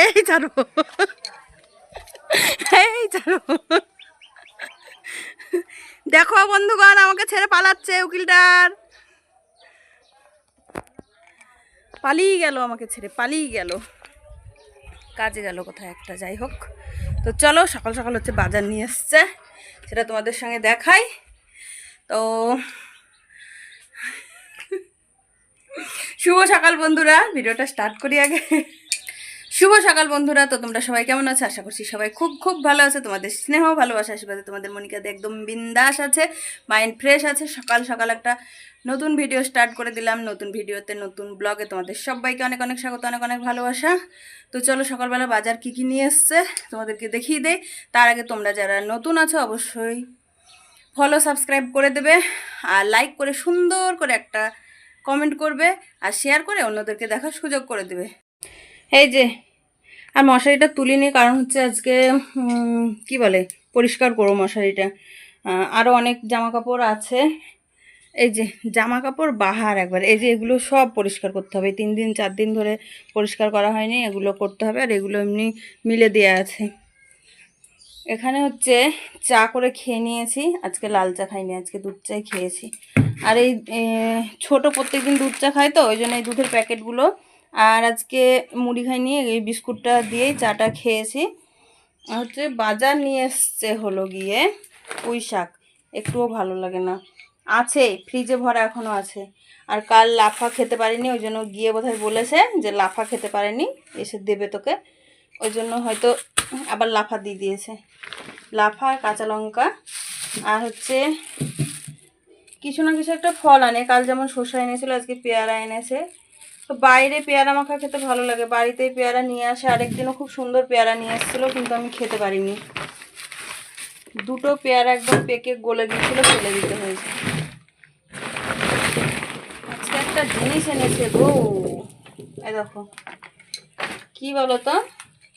এই ছাড়ো এই ছাড়ো দেখো বন্ধুগণ আমাকে ছেড়ে পালাচ্ছে উকিলটার। পালিয়ে গেল আমাকে ছেড়ে, পালিয়ে গেল। কাজে গেল কোথায় একটা, যাই হোক। তো চলো, সকাল সকাল হচ্ছে বাজার নিয়ে এসছে, সেটা তোমাদের সঙ্গে দেখাই। তো শুভ সকাল বন্ধুরা, ভিডিওটা স্টার্ট করি আগে। শুভ সকাল বন্ধুরা, তো তোমরা সবাই কেমন আছো? আশা করছি সবাই খুব খুব ভালো আছে। তোমাদের স্নেহ, ভালোবাসা, আশীর্বাদে তোমাদের মনিকাতে একদম বিন্দাস আছে মাইন্ড ফ্রেশ আছে। সকাল সকাল একটা নতুন ভিডিও স্টার্ট করে দিলাম। নতুন ভিডিওতে নতুন ব্লগে তোমাদের সবাইকে অনেক অনেক স্বাগত, অনেক অনেক ভালোবাসা। তো চলো সকালবেলা বাজার কী কী নিয়ে এসছে, তোমাদেরকে দেখিয়ে দেই। তার আগে তোমরা যারা নতুন আছো, অবশ্যই ফলো সাবস্ক্রাইব করে দেবে। আর লাইক করে সুন্দর করে একটা কমেন্ট করবে, আর শেয়ার করে অন্যদেরকে দেখার সুযোগ করে দেবে। এই যে আর মশারিটা তুলিনি কারণ হচ্ছে আজকে কি বলে, পরিষ্কার করো মশারিটা। আরও অনেক জামা কাপড় আছে। এই যে জামা কাপড় বাহার একবার। এই যে, এগুলো সব পরিষ্কার করতে হবে। তিন দিন, চার দিন ধরে পরিষ্কার করা হয়নি, এগুলো করতে হবে। আর এগুলো এমনি মিলে দেওয়া আছে। এখানে হচ্ছে চা করে খেয়ে নিয়েছি। আজকে লাল চা খাইনি, আজকে দুধ চাই খেয়েছি। আর এই ছোটো প্রত্যেকদিন দুধ চা খাই তো, ওই জন্য এই দুধের প্যাকেটগুলো আর আজকে মুড়ি খাইনি, এই বিস্কুটটা দিয়েই চাটা খেয়েছি। হচ্ছে বাজার নিয়ে এসছে হলো গিয়ে পুঁই শাক, একটুও ভালো লাগে না। আছে, ফ্রিজে ভরা এখনও আছে। আর কাল লাফা খেতে পারিনি, ওই জন্য গিয়ে বোধহয় বলেছে যে লাফা খেতে পারেনি, এসে দেবে তোকে। ওই জন্য হয়তো আবার লাফা দিয়ে দিয়েছে। লাফা, কাঁচা লঙ্কা, আর হচ্ছে কিছু না কিছু একটা ফল আনে। কাল যেমন শসা এনেছিল, আজকে পেয়ারা এনেছে। তো বাইরে পেয়ারা মাখা খেতে ভালো লাগে। বাড়িতেই পেয়ারা নিয়ে আসে। আরেকদিনও খুব সুন্দর পেয়ারা নিয়ে এসেছিল, কিন্তু আমি খেতে পারিনি। দুটো পেয়ারা একদম পেকে গলে গিয়েছিল, ফেলে দিতে হয়েছে। আজকে একটা জিনিস এনেছে গো। এই দেখো। কি বলো তো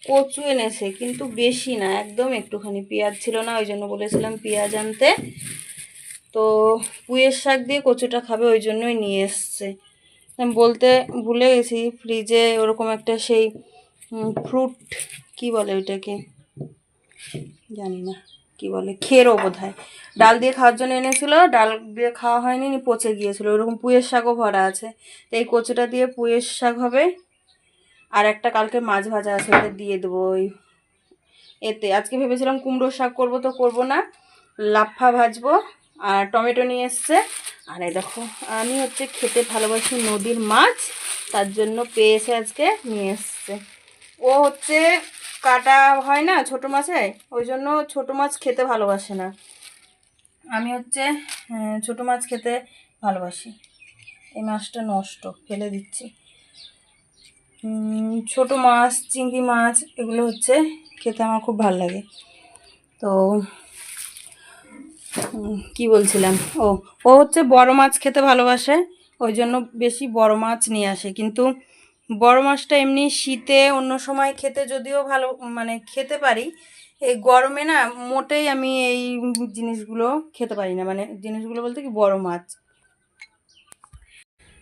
কচু এনেছে, কিন্তু বেশি না, একদম একটুখানি। পেঁয়াজ ছিল না, ওই জন্য বলেছিলাম পেঁয়াজ আনতে। তো পুঁয়ের শাক দিয়ে কচুটা খাবে, ওই জন্যই নিয়ে এসছে। বলতে ভুলে গেছি ফ্রিজে ওরকম একটা সেই ফ্রুট কি বলে ওইটাকে? জানি না, কি বলে? খেরো বোধ হয় ডাল দিয়ে খাওয়ার জন্য এনেছিল, ডাল দিয়ে খাওয়া হয়নি পচে গিয়েছিল। ওরকম পুঁয়ের শাকও ভরা আছে। তো এই কচুটা দিয়ে পুঁয়ের শাক হবে। আর একটা কালকে মাছ ভাজা আছে, ওটা দিয়ে দেবো ওই এতে। আজকে ভেবেছিলাম কুমড়োর শাক করব, তো করব না। লাফা ভাজবো। আর টমেটো নিয়ে এসছে। আর এই দেখো আমি হচ্ছে খেতে ভালোবাসি নদীর মাছ তার জন্য পেয়েছে আজকে নিয়ে এসছে। ও হচ্ছে কাটা হয় না ছোট মাছে? ওই জন্য ছোট মাছ খেতে ভালোবাসে না। আমি হচ্ছে আহ, ছোট মাছ খেতে ভালোবাসি। এই মাছটা নষ্ট ফেলে দিচ্ছি। ছোট মাছ চিংড়ি মাছ এগুলো হচ্ছে খেতে আমার খুব ভালো লাগে। তো কি বলছিলাম? ও ও হচ্ছে বড় মাছ খেতে ভালোবাসে, ওই জন্য বেশি বড় মাছ নিয়ে আসে। কিন্তু বড় মাছটা এমনি শীতে অন্য সময় খেতে যদিও ভালো মানে খেতে পারি, এই গরমে না মোটেই আমি এই জিনিসগুলো খেতে পারি না। মানে জিনিসগুলো বলতে কি বড় মাছ।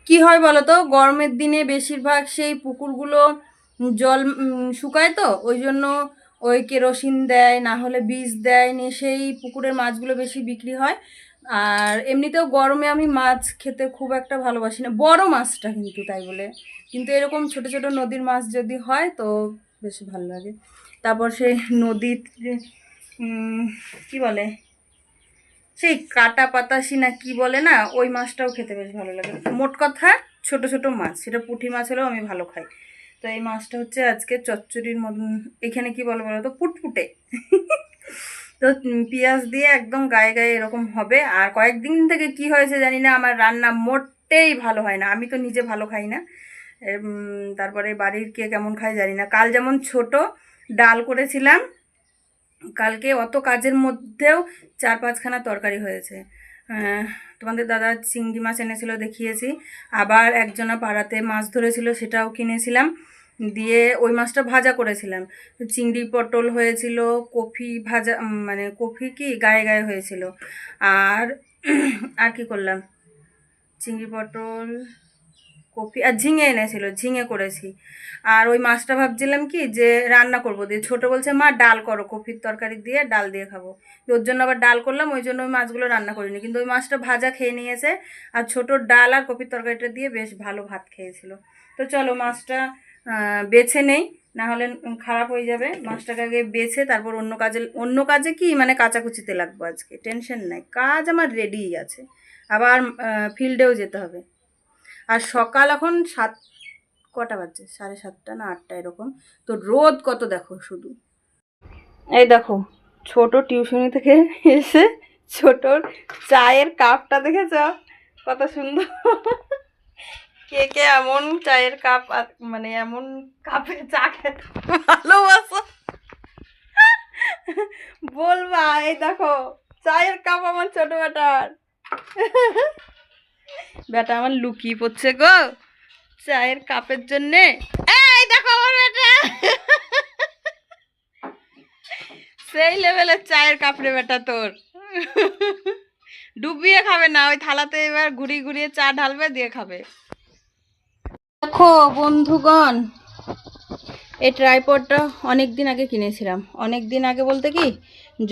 কি হয় বলো তো গরমের দিনে বেশিরভাগ সেই পুকুরগুলো জল শুকায় তো, ওই জন্য ওই কেরোসিন দেয়, না হলে বীজ দেয়, নিয়ে সেই পুকুরের মাছগুলো বেশি বিক্রি হয়। আর এমনিতেও গরমে আমি মাছ খেতে খুব একটা ভালোবাসি না। বড় মাছটা কিন্তু তাই বলে। কিন্তু এরকম ছোট ছোট নদীর মাছ যদি হয় তো বেশি ভালো লাগে। তারপর সেই নদীর কি বলে? সেই কাটা পাতাসি না কি বলে না, ওই মাছটাও খেতে বেশ ভালো লাগে। মোট কথা ছোট ছোট মাছ, সেটা পুঁটি মাছ হলেও আমি ভালো খাই। তো এই মাছটা হচ্ছে আজকে চচ্চড়ির মতন, এখানে কি বলে বলো তো পুটপুটে। তো পেঁয়াজ দিয়ে একদম গায়ে গায়ে এরকম হবে। আর কয়েকদিন থেকে কি হয়েছে জানি না, আমার রান্না মোটেই ভালো হয় না। আমি তো নিজে ভালো খাই না। তারপরে বাড়ির কে কেমন খায় জানি না। কাল যেমন ছোট, ডাল করেছিলাম। কালকে অত কাজের মধ্যেও চার পাঁচখানা তরকারি হয়েছে। তোমাদের দাদা চিংড়ি মাছ এনেছিল দেখিয়েছি। আবার একজনা পাড়াতে মাছ ধরেছিল, সেটাও কিনেছিলাম। দিয়ে ওই মাছটা ভাজা করেছিলাম। চিংড়ি পটল হয়েছিল, কফি ভাজা মানে কফি কি গায়ে গায়ে হয়েছিল। আর আর কি করলাম? চিংড়ি পটল কপি আর ঝিঙে এনেছিল, ঝিঙে করেছি। আর ওই মাছটা ভাবছিলাম কি যে রান্না করব দিয়ে ছোটো বলছে, মা, ডাল করো কপির তরকারি দিয়ে ডাল দিয়ে খাব। ওর জন্য আবার ডাল করলাম, ওই জন্য ওই মাছগুলো রান্না করিনি। কিন্তু ওই মাছটা ভাজা খেয়ে নিয়েছে আর ছোটো ডাল আর কপির তরকারিটা দিয়ে বেশ ভালো ভাত খেয়েছিল। তো চলো মাছটা বেছে নেই না হলে খারাপ হয়ে যাবে। মাছটাকে আগে বেছে, তারপর অন্য কাজে অন্য কাজে কি মানে কাচাকুচিতে লাগবো আজকে? টেনশন নাই, কাজ আমার রেডিই আছে। আবার ফিল্ডেও যেতে হবে। আর সকাল এখন সাত, কটা বাজছে? সাড়ে সাতটা না আটটা এরকম। তো রোদ কত দেখো শুধু। এই দেখো, ছোট টিউশনি থেকে এসে ছোটর চায়ের কাপটা দেখেছ? কত সুন্দর। কে কে এমন চায়ের কাপ মানে এমন কাপে চা খেতে ভালোবাসো। বলবা এই দেখো চায়ের কাপ আমার ছোট বেটার। বেটা আমার লুকিয়ে পড়ছে গো চায়ের কাপের জন্যে। এই দেখো আমার বেটা। সেই লেভেলের চায়ের কাপ রে বেটা তোর। ডুবিয়ে খাবে না ওই থালাতে এবার ঘুরিয়ে ঘুরিয়ে চা ঢালবে দিয়ে খাবে। দেখো বন্ধুগণ, এই ট্রাইপডটা অনেক দিন আগে কিনেছিলাম। অনেক দিন আগে বলতে কি,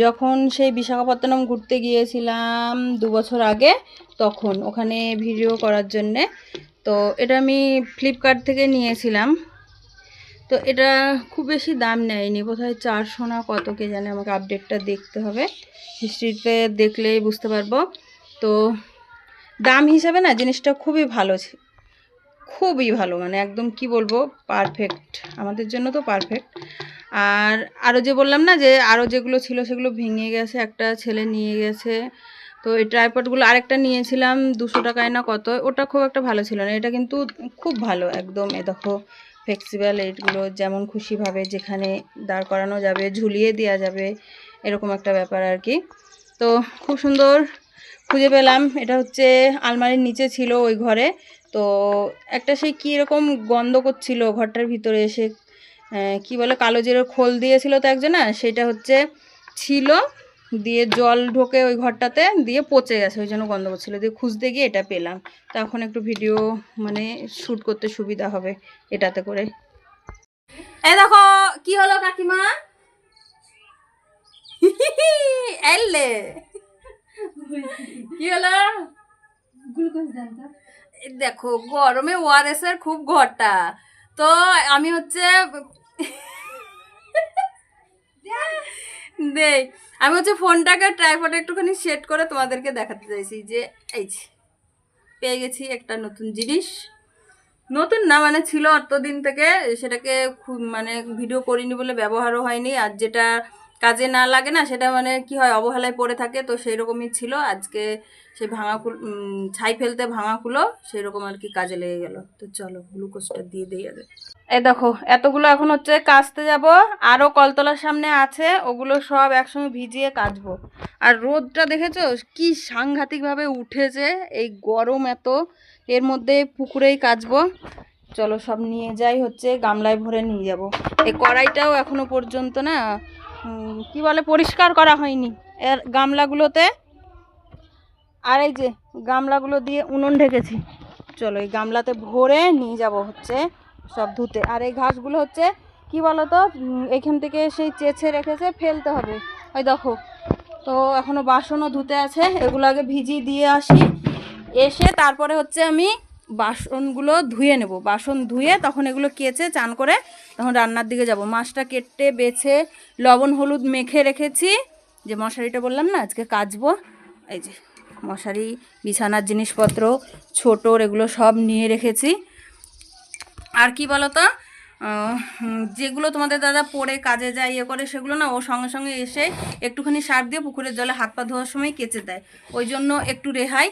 যখন সেই বিশাখাপত্তনম ঘুরতে গিয়েছিলাম দু বছর আগে, তখন ওখানে ভিডিও করার জন্যে। তো এটা আমি ফ্লিপকার্ট থেকে নিয়েছিলাম। তো এটা খুব বেশি দাম নেয়নি, বোধহয় চারশো না কত কে জানে, আমাকে আপডেটটা দেখতে হবে। হিস্ট্রিতে দেখলেই বুঝতে পারব। তো দাম হিসাবে না, জিনিসটা খুবই ভালো খুবই ভালো মানে একদম কি বলব পারফেক্ট আমাদের জন্য তো পারফেক্ট আর আরও যে বললাম না যে আরও যেগুলো ছিল সেগুলো ভেঙে গেছে, একটা ছেলে নিয়ে গেছে। তো এই ট্রাইপডগুলো আরেকটা নিয়েছিলাম, দুশো টাকায় না কত, ওটা খুব একটা ভালো ছিল না, এটা কিন্তু খুব ভালো, একদম এ দেখো ফ্লেক্সিবল এইগুলো যেমন খুশিভাবে যেখানে দাঁড় করানো যাবে, ঝুলিয়ে দেওয়া যাবে, এরকম একটা ব্যাপার আর কি। তো খুব সুন্দর খুঁজে পেলাম, এটা হচ্ছে আলমারির নিচে ছিল ওই ঘরে তো একটা সেই কী রকম গন্ধ করছিল ঘরটার ভিতরে এসে কি বলে, কালো জিরের খোল দিয়েছিল তো একজনা সেটা হচ্ছে ছিল, দিয়ে জল ঢোকে ওই ঘরটাতে, দিয়ে পচে গেছে, ওই জন্য গন্ধ করছিল, দিয়ে খুঁজতে গিয়ে এটা পেলাম। তখন একটু ভিডিও মানে শ্যুট করতে সুবিধা হবে এটাতে করে। এই দেখো, কি হলো কাকিমা? কি হলো? এই দেখো, গরমে ওআরএস এর খুব ঘটা। তো আমি হচ্ছে দেই আমি হচ্ছে ফোনটাকে ট্রাইপডে একটুখানি সেট করে তোমাদেরকে দেখাতে চাইছি যে, এই পেয়ে গেছি একটা নতুন জিনিস। নতুন না মানে ছিল অতদিন থেকে, সেটাকে খুব মানে ভিডিও করিনি বলে ব্যবহারও হয়নি। আর যেটা কাজে না লাগে না, সেটা মানে কি হয়, অবহেলায় পড়ে থাকে, তো সেই রকমই ছিল। আজকে সেই ভাঙা কুল ছাই ফেলতে ভাঙা কুলো সেই রকম আর কি কাজে লেগে গেল। তো চলো, গ্লুকোজটা দিয়ে দিই আগে এই দেখো, এতগুলো এখন হচ্ছে কাচতে যাব আরও কলতলার সামনে আছে, ওগুলো সব একসঙ্গে ভিজিয়ে কাচবো। আর রোদটা দেখেছ? কি সাংঘাতিকভাবে উঠেছে, এই গরম এত, এর মধ্যে পুকুরেই কাচবো। চলো সব নিয়ে যাই, হচ্ছে গামলায় ভরে নিয়ে যাব। এই কড়াইটাও এখনও পর্যন্ত না কি বলে, পরিষ্কার করা হয়নি। এর গামলাগুলোতে, আর এই যে গামলাগুলো দিয়ে উনুন ঢেকেছি। চলো, এই গামলাতে ভরে নিয়ে যাব হচ্ছে সব ধুতে। আর এই ঘাসগুলো হচ্ছে, কি বলো তো এখান থেকে সেই চেঁচে রেখেছে, ফেলতে হবে। ওই দেখো, তো এখনও বাসনও ধুতে আছে, এগুলো আগে ভিজিয়ে দিয়ে আসি। এসে তারপরে হচ্ছে আমি বাসনগুলো ধুয়ে নেব। বাসন ধুয়ে তখন এগুলো কেচে চান করে তখন রান্নার দিকে যাব। মাছটা কেটে, বেছে, লবণ, হলুদ মেখে রেখেছি। যে মশারিটা বললাম না, আজকে কাচবো। এই যে মশারি, বিছানার জিনিসপত্র ছোটোর এগুলো সব নিয়ে রেখেছি। আর কি বলতো? যেগুলো তোমাদের দাদা পরে কাজে যায় ইয়ে করে, সেগুলো না ও সঙ্গে সঙ্গে এসে একটুখানি সার দিয়ে পুকুরের জলে হাত পা ধোয়ার সময় কেচে দেয়। ওই জন্য একটু রেহাই।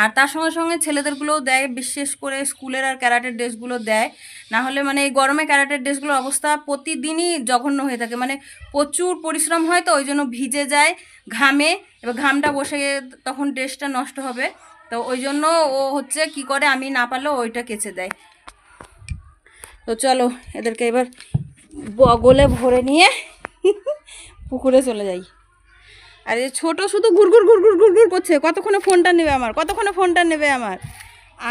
আর তার সঙ্গে সঙ্গে ছেলেদেরগুলোও দেয়, বিশেষ করে স্কুলের আর ক্যারাটের ড্রেসগুলো দেয়। না হলে মানে এই গরমে ক্যারাটের ড্রেসগুলোর অবস্থা প্রতিদিনই জঘন্য হয়ে থাকে। মানে প্রচুর পরিশ্রম হয় তো, ওই জন্য ভিজে যায় ঘামে, এবার ঘামটা বসে তখন ড্রেসটা নষ্ট হবে। তো ওই জন্য ও হচ্ছে কি করে, আমি না পারলেও ওইটা কেচে দেয়। তো চলো এদেরকে এবার বগলে ভরে নিয়ে পুকুরে চলে যাই। আর এই ছোট শুধু ঘুরঘুর ঘুরঘুর ঘুরঘুর করছে কতক্ষণে ফোনটা নেবে আমার কতক্ষণে ফোনটা নেবে আমার?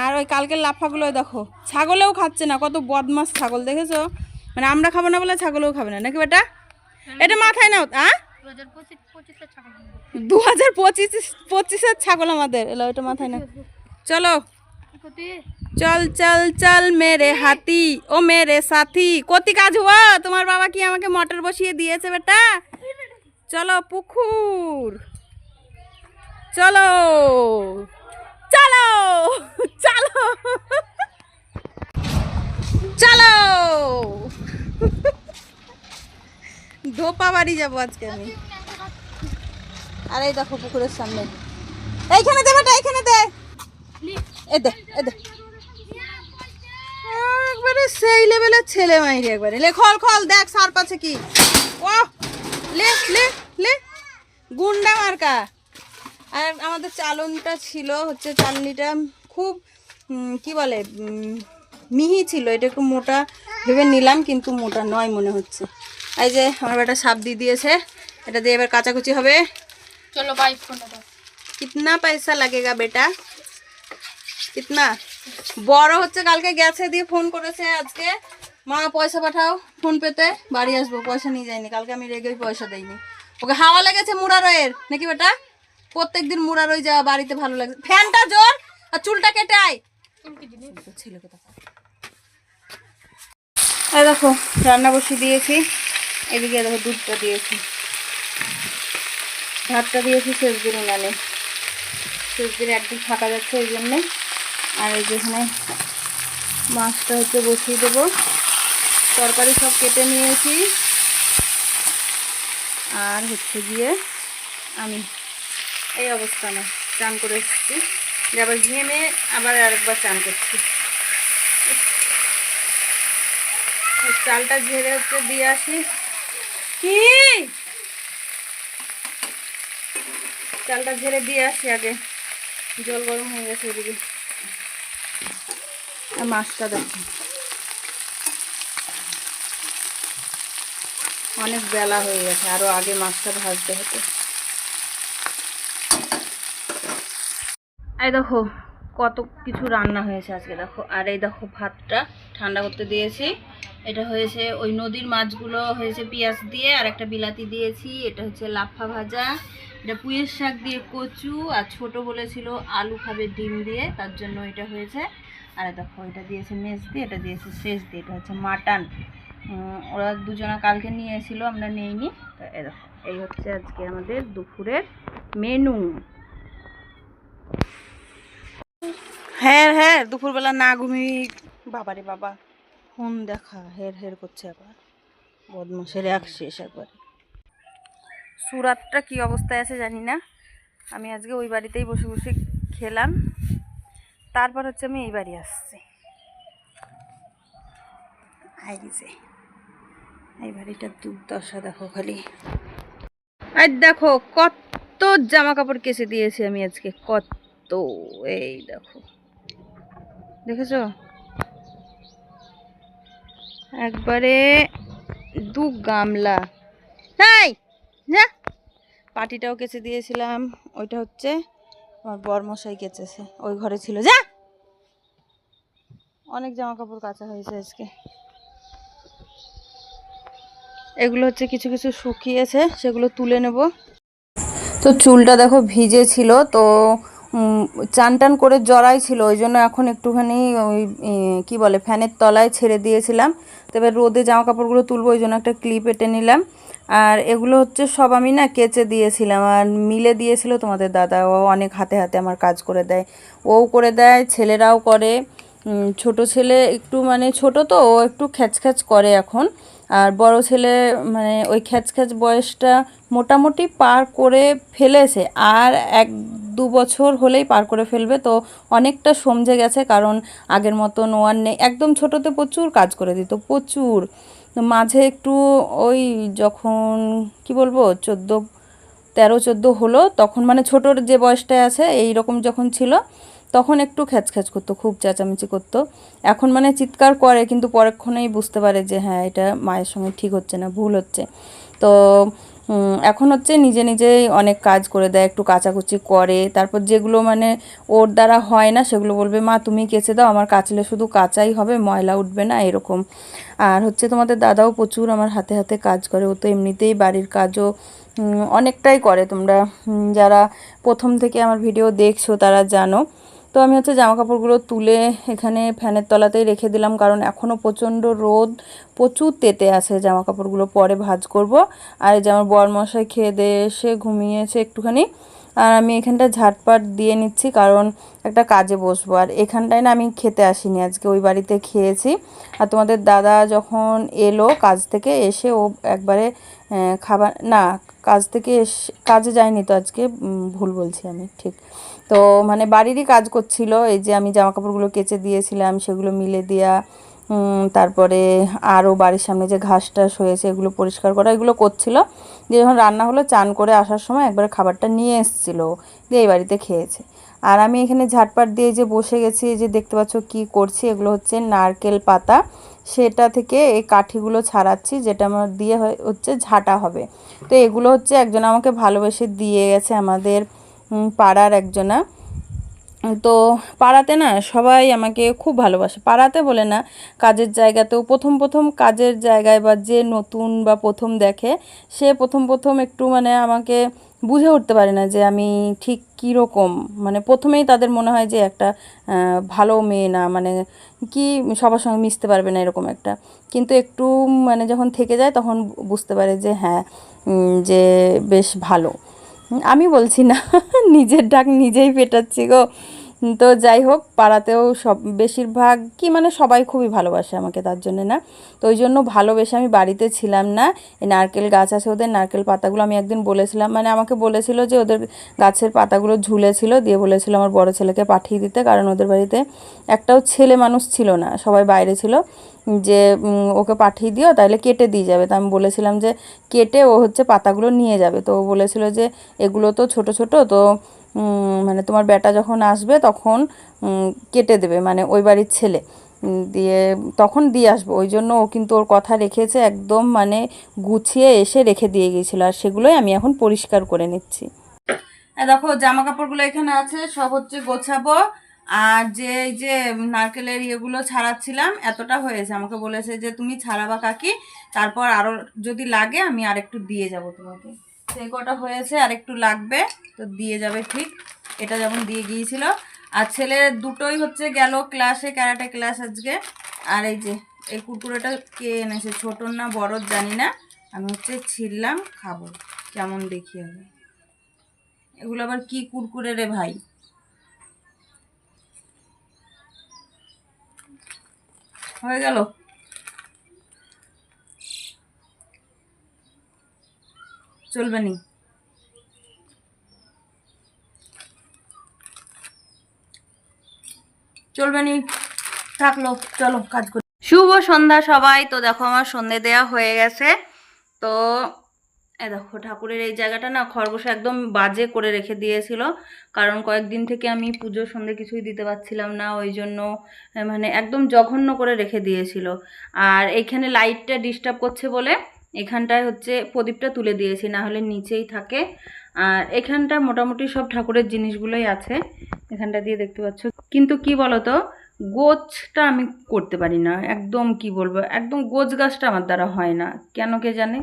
আর ওই কালকের লাফাগুলো দেখো ছাগলেও খাচ্ছে না কত বদমাস ছাগল দেখেছ? মানে আমরা খাব না বলে ছাগলেও খাবে না নাকি বেটা? এটা মাথায় নাও হ্যাঁ দু হাজার পঁচিশ পঁচিশের ছাগল আমাদের এলো এটা মাথায় না চলো। চল চল চল, মেরে হাতি ও মেরে সাথী। কতি কাজ হুয়া তোমার বাবা কি আমাকে মটর বসিয়ে দিয়েছে বেটা? চলো পুকুর। চলো। চলো চলো। চলো। ধোপা বাড়ি যাব আজকে আমি। আর এই দেখো পুকুরের সামনে। এইখানে দে বেটা, এইখানে দে। এ দে এ দে। একবারে সেই লেভেলের ছেলে মাইরি একবারে লে খল খল দেখ সার পাচ্ছে কি ও লে লে লে গুন্ডা মার্কা আর আমাদের চালনটা ছিল হচ্ছে চালনিটা খুব উম, কি বলে উম, মিহি ছিল এটা একটু মোটা ভেবে নিলাম কিন্তু মোটা নয় মনে হচ্ছে এই যে আমার বেটা সাপ দিয়ে দিয়েছে এটা দিয়ে এবার কাচাকুচি হবে चलो भाई फोन दो কিতনা পয়সা লাগেগা বেটা কিতনা? বড় হচ্ছে, কালকে গেছে, দিয়ে ফোন করেছে আজকে। মা, পয়সা পাঠাও ফোন পেতে। বাড়ি আসব, পয়সা নিয়ে যায়নি কালকে আমি রেগেই পয়সা দেইনি। ওকে হাওয়া লেগেছে মুরারয়ের নাকি বেটা? প্রত্যেকদিন মুরারই যাওয়া বাড়িতে ভালো লাগে। ফ্যানটা জোর, আর চুলটা কেটে আয়। ছেলেকে এই দেখো, রান্না বসিয়ে দিয়েছি। এদিকে দেখো, দুধটা দিয়েছি। ভাতটা দিয়েছি সবজির উনানে সবজির একদিক ফাঁকা যাচ্ছে ওই জন্যে। আর এই যেখানে মাছটা হচ্ছে বসিয়ে দেবো। তরকারি সব কেটে নিয়েছি। আর হচ্ছে গিয়ে আমি এই অবস্থানে চান করে এসেছি। আবার ঘেমে আবার আরেকবার চান করছি। চালটা ঝেড়ে হচ্ছে দিয়ে আসি। কি? চালটা ঝেড়ে দিয়ে আসি আগে। জল গরম হয়ে গেছে আর মাছটা দেখি। অনেক বেলা হয়ে গেছে, আরও আগে মাছটা ভাজতে হতো। এই দেখো, কত কিছু রান্না হয়েছে আজকে, দেখো। আর এই দেখো, ভাতটা ঠান্ডা করতে দিয়েছি। এটা হয়েছে ওই নদীর মাছগুলো হয়েছে পেঁয়াজ দিয়ে, আর একটা বিলাতি দিয়েছি। এটা হচ্ছে লাফা ভাজা। এটা পুঁয়ের শাক দিয়ে কচু, আর ছোট বলেছিল আলু খাবে ডিম দিয়ে, তার জন্য এটা হয়েছে। আর দেখো, এটা দিয়েছে মেজ দিয়ে, এটা দিয়েছে শেষ দিয়ে, এটা হচ্ছে মাটন। ওরা দুজনা কালকে নিয়েছিল আমরা নেইনি। তো এই দেখো, এই হচ্ছে আজকে আমাদের দুপুরের মেনু। হ্যাঁ হ্যাঁ দুপুরবেলা না ঘুমিয়ে বাবারে বাবা। ফোন দেখা, হের হের করছে আবার। বদমাসের এক শেষ একবার। সুরাতটা কি অবস্থায় আছে জানি না। আমি আজকে ওই বাড়িতেই বসে বসে খেলাম। তারপর হচ্ছে আমি এই বাড়ি আসছি। আইছে এই বাড়িটার দুর্দশা দেখো খালি। আর দেখো কত জামা কাপড় কেচে দিয়েছি আমি আজকে, কত, এই দেখো। দেখেছ? একবারে দু গামলা। নাই হ্যাঁ পাটিটাও কেচে দিয়েছিলাম, ওইটা হচ্ছে আমার বরমশাই কেচেছে, ওই ঘরে ছিল। যা। অনেক জামা কাপড় কাচা হয়েছে আজকে। এগুলো হচ্ছে কিছু কিছু শুকিয়েছে, সেগুলো তুলে নেব। তো চুলটা দেখো ভিজে ছিল, তো চান টান করে জড়াই ছিল, ওই জন্য এখন একটুখানি ওই কি বলে, ফ্যানের তলায় ছেড়ে দিয়েছিলাম। তবে রোদে জামা কাপড়গুলো তুলবো, ওই জন্য একটা ক্লিপ এটে নিলাম। আর এগুলো হচ্ছে সব আমি না কেচে দিয়েছিলাম, আর মিলে দিয়েছিল তোমাদের দাদা, ও অনেক হাতে হাতে আমার কাজ করে দেয়। ও করে দেয়, ছেলেরাও করে ছোট ছেলে একটু মানে ছোট তো, ও একটু খ্যাচখ্যাচ করে এখন। আর বড় ছেলে মানে ওই খ্যাচখ্যাচ বয়সটা মোটামুটি পার করে ফেলেছে। আর এক দু বছর হলেই পার করে ফেলবে। তো অনেকটা সমঝে গেছে, কারণ আগের মতন ও আর নেই। একদম ছোটোতে প্রচুর কাজ করে দিত, প্রচুর। মাঝে একটু ওই যখন, কি বলব, চোদ্দ, তেরো, চোদ্দ হলো, তখন মানে ছোটোর যে বয়সটা আছে এই রকম যখন ছিল তখন একটু খ্যাচখ্যাচ করতো, খুব চেঁচামেচি করতো। এখন মানে চিৎকার করে, কিন্তু পরক্ষণেই বুঝতে পারে যে হ্যাঁ এটা মায়ের সঙ্গে ঠিক হচ্ছে না, ভুল হচ্ছে। তো এখন হচ্ছে নিজে নিজেই অনেক কাজ করে দেয়, একটু কাচাকুচি করে। তারপর যেগুলো মানে ওর দ্বারা হয় না, সেগুলো বলবে, মা, তুমি কেচে দাও, আমার কাচলে শুধু কাচাই হবে, ময়লা উঠবে না, এরকম। আর হচ্ছে তোমাদের দাদাও প্রচুর আমার হাতে হাতে কাজ করে, ও তো এমনিতেই বাড়ির কাজও অনেকটাই করে। তোমরা যারা প্রথম থেকে আমার ভিডিও দেখছ, তারা জানো। তো আমি হচ্ছে জামা কাপড়গুলো তুলে এখানে ফ্যানের তলাতেই রেখে দিলাম, কারণ এখনও প্রচণ্ড রোদ, প্রচুর তেতে আছে জামা কাপড়গুলো পরে ভাজ করব। আর এই যে আমার বরমশাই খেয়ে দিয়ে এসে ঘুমিয়েছে একটুখানি, আর আমি এখানটা ঝাটপাট দিয়ে নিচ্ছি, কারণ একটা কাজে বসবো। আর এখানটায় না আমি খেতে আসিনি, আজকে ওই বাড়িতে খেয়েছি। আর তোমাদের দাদা যখন এলো কাজ থেকে, এসে ও একবারে খাবার, না, কাজ থেকে এসে, কাজে যায়নি তো আজকে ভুল বলছি আমি, ঠিক। তো মানে বাড়িরই কাজ করছিল, এই যে আমি জামা কাপড়গুলো কেচে দিয়েছিলাম, সেগুলো মিলে দেওয়া তারপরে আরও বাড়ির সামনে যে ঘাস টাস হয়েছে, এগুলো পরিষ্কার করা, এগুলো করছিল। দিয়ে যখন রান্না হলো, চান করে আসার সময় একবারে খাবারটা নিয়ে এসেছিল, দিয়ে এই বাড়িতে খেয়েছে। আর আমি এখানে ঝাটপাট দিয়ে যে বসে গেছি যে দেখতে পাচ্ছ কি করছি, এগুলো হচ্ছে নারকেল পাতা। সেটা থেকে এই কাঠিগুলো ছাড়াচ্ছি, যেটা আমার দিয়ে হচ্ছে ঝাঁটা হবে। তো এগুলো হচ্ছে একজন আমাকে ভালোবেসে দিয়ে গেছে আমাদের পাড়ার একজনা। তো পাড়াতে না সবাই আমাকে খুব ভালোবাসে। পাড়াতে বলে না, কাজের জায়গাতেও প্রথম প্রথম কাজের জায়গায় বা যে নতুন বা প্রথম দেখে, সে প্রথম প্রথম একটু মানে আমাকে বুঝে উঠতে পারে না যে আমি ঠিক কীরকম। মানে প্রথমেই তাদের মনে হয় যে একটা ভালো মেয়ে না মানে কি সবার সঙ্গে মিশতে পারবে না এরকম একটা। কিন্তু একটু মানে যখন থেকে যায় তখন বুঝতে পারে যে হ্যাঁ যে বেশ ভালো। আমি বলছি না নিজের ডাক নিজেই পেটাচ্ছি গো। তো যাই হোক, পাড়াতেও সব, বেশিরভাগ কি মানে সবাই খুবই ভালোবাসে আমাকে, তার জন্য না। তো ওই জন্য ভালোবেসে আমি বাড়িতে ছিলাম না। এই নারকেল গাছ আছে, ওদের নারকেল পাতাগুলো আমি একদিন বলেছিলাম মানে আমাকে বলেছিল যে ওদের গাছের পাতাগুলো ঝুলেছিল, দিয়ে বলেছিল আমার বড় ছেলেকে পাঠিয়ে দিতে, কারণ ওদের বাড়িতে একটাও ছেলে মানুষ ছিল না, সবাই বাইরে ছিল। যে ওকে পাঠিয়ে দিও তাহলে কেটে দিয়ে যাবে। তো আমি বলেছিলাম যে, কেটে ও হচ্ছে পাতাগুলো নিয়ে যাবে। তো ও বলেছিল যে, এগুলো তো ছোট ছোট, তো মানে তোমার বেটা যখন আসবে তখন কেটে দেবে মানে ওই বাড়ির ছেলে। দিয়ে তখন দিয়ে আসব। ওই জন্য ও কিন্তু ওর কথা রেখেছে, একদম মানে গুছিয়ে এসে রেখে দিয়ে গিয়েছিল। আর সেগুলোই আমি এখন পরিষ্কার করে নিচ্ছি। দেখো জামা কাপড়গুলো এখানে আছে, সব হচ্ছে গোছাবো। আর যে, এই যে নারকেলের ইয়েগুলো ছাড়াচ্ছিলাম, এতটা হয়েছে। আমাকে বলেছে যে, তুমি ছাড়াবা কাকি, তারপর আরও যদি লাগে, আমি আরেকটু দিয়ে যাব তোমাকে। সেই কটা হয়েছে আর একটু লাগবে, তো দিয়ে যাবে ঠিক। এটা যেমন দিয়ে গিয়েছিল। আর ছেলে দুটোই হচ্ছে গেল ক্লাসে, ক্যারাটে ক্লাস আজকে। আর এই যে, এই কুকুরেটা কে এনেছে, ছোটোর না বড়র জানি না। আমি হচ্ছে ছিললাম খাব। কেমন দেখি হবে এগুলো আবার কি কুরকুরে রে ভাই? হয়ে গেল? চলবে নি। চলবে নি, থাকল, চলো, কাজ করি। শুভ সন্ধ্যা সবাই, তো দেখো আমার সন্ধে দেয়া হয়ে গেছে। তো, এ দেখো, ঠাকুরের এই জায়গাটা না খরগোশ একদম বাজে করে রেখে দিয়েছিল। কারণ কয়েকদিন থেকে আমি পুজো সন্ধে কিছুই দিতে পারছিলাম না, ওই জন্য মানে একদম জঘন্য করে রেখে দিয়েছিল। আর এইখানে লাইটটা ডিস্টার্ব করছে বলে এখানটায় হচ্ছে প্রদীপটা তুলে দিয়েছি না হলে নিচেই থাকে। আর এখানটা মোটামুটি সব ঠাকুরের জিনিসগুলোই আছে, এখানটা দিয়ে দেখতে পাচ্ছ। কিন্তু কি বলতো, গোছটা আমি করতে পারি না, একদম কি বলব, একদম গোছ গাছটা আমার দ্বারা হয় না, কেন কে জানে?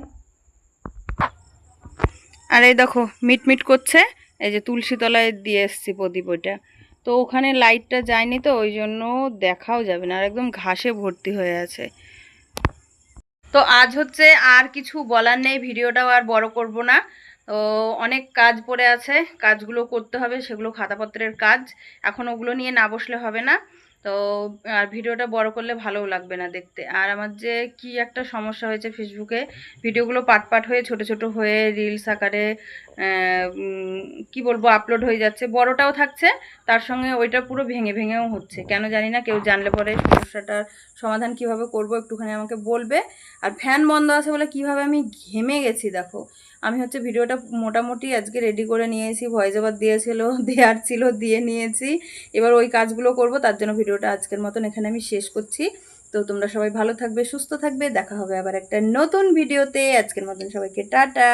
আর এই দেখো, মিটমিট করছে, এই যে তুলসী তলায় দিয়ে এসছি প্রদীপ ওইটা। তো ওখানে লাইটটা যায়নি তো, ওই জন্য দেখাও যাবে না, আর একদম ঘাসে ভর্তি হয়ে আছে। তো আজ হচ্ছে আর কিছু বলার নেই, ভিডিওটাও আর বড় করব না। তো অনেক কাজ পড়ে আছে, কাজগুলো করতে হবে, সেগুলো খাতাপত্রের কাজ। এখন ওগুলো নিয়ে না বসলে হবে না। তো, আর ভিডিওটা বড় করলে ভালোও লাগবে না দেখতে। আর আমার যে কি একটা সমস্যা হয়েছে ফেসবুকে ভিডিওগুলো পাট পাট হয়ে, ছোট ছোট হয়ে রিলস আকারে কি বলব আপলোড হয়ে যাচ্ছে। বড়টাও থাকছে, তার সঙ্গে ওইটা পুরো ভেঙে ভেঙেও হচ্ছে। কেন জানি না, কেউ জানলে পরে সমস্যাটার সমাধান কীভাবে করব, একটুখানি আমাকে বলবে। আর ফ্যান বন্ধ আছে বলে কীভাবে আমি ঘেমে গেছি, দেখো। আমি হচ্ছে ভিডিওটা মোটামুটি আজকে রেডি করে নিয়েছি ভয়েস ওভার দিয়েছিল দেওয়ার ছিল, দিয়ে নিয়েছি। এবার ওই কাজগুলো করব, তার জন্য ভিডিওটা আজকের মতন এখানে আমি শেষ করছি। তো তোমরা সবাই ভালো থাকবে, সুস্থ থাকবে, দেখা হবে আবার একটা নতুন ভিডিওতে। আজকের মতন সবাইকে টাটা!